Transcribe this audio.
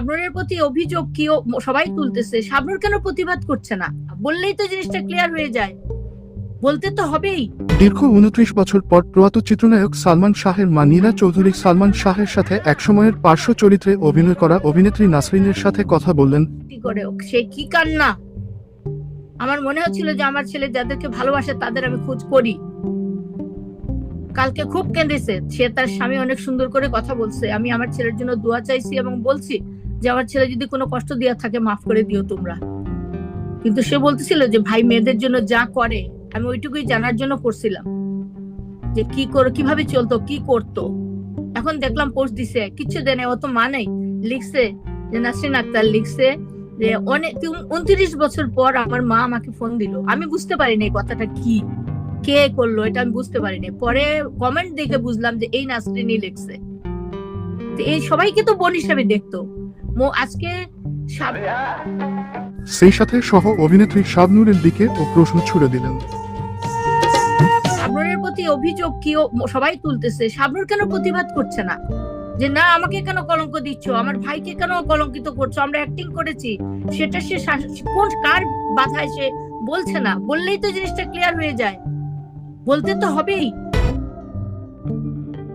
শাবনুরের প্রতি অভিযোগ কি সবাই তুলতেছে? শাবনুর কেন প্রতিবাদ করছে না? বললেই তো জিনিসটা ক্লিয়ার হয়ে যায়। বলতে তো হবেই। দীর্ঘ উনত্রিশ বছর পর প্রয়াত চিত্রনায়ক সালমান শাহের মা নীলা চৌধুরী সালমান শাহের সাথে একসময়ের পার্শ্ব চরিত্রে অভিনয় করা অভিনেত্রী নাসরিনের সাথে কথা বললেন। কি করে? সে কি কান্না? আমার মনে হচ্ছিল যে আমার ছেলে যাদেরকে ভালোবাসে তাদের আমি খোঁজ করি। কালকে খুব কেঁদেছে। সে তার স্বামী অনেক সুন্দর করে কথা বলছে। আমি আমার ছেলের জন্য দোয়া চাইছি এবং বলছি যে আমার ছেলে যদি কোনো কষ্ট দেওয়া থাকে, মাফ করে দিও তোমরা। কিন্তু সে বলতেছিল যে, ভাই, মেয়েদের জন্য যা করে, আমি ওইটুকুই জানার জন্য করছিলাম। যে কি করে, কীভাবে চলতো, কি করতো? এখন দেখলাম পোস্ট দিছে, কিচ্ছু দেনে ও তো মানেই লিখছে যে, নাসরিন আক্তার লিখছে যে, অনেক উনত্রিশ বছর পর আমার মা আমাকে ফোন দিল। আমি বুঝতে পারিনি এই কথাটা কি, কে করল, এটা আমি বুঝতে পারিনি। পরে কমেন্ট দেখে বুঝলাম যে, এই নাসরিনই লিখছে। এই সবাইকে তো বোন হিসাবে দেখতো। আজকে সাব- সেই সাথে সহ অভিনেত্রী শাবনুরের দিকে ও প্রশ্ন ছুড়ে দিলেন। শাবনুরের প্রতি অভিযোগ কি সবাই তুলতেছে। শাবনুর কেন প্রতিবাদ করছে না? যে না আমাকে কেন কলঙ্ক দিচ্ছ? আমার ভাইকে কেন কলঙ্কিত করছ? আমরা অ্যাক্টিং করেছি। সেটা সে কোন কার বাধায় সে বলছে না? বললেই তো জিনিসটা ক্লিয়ার হয়ে যায়। বলতে তো হবেই।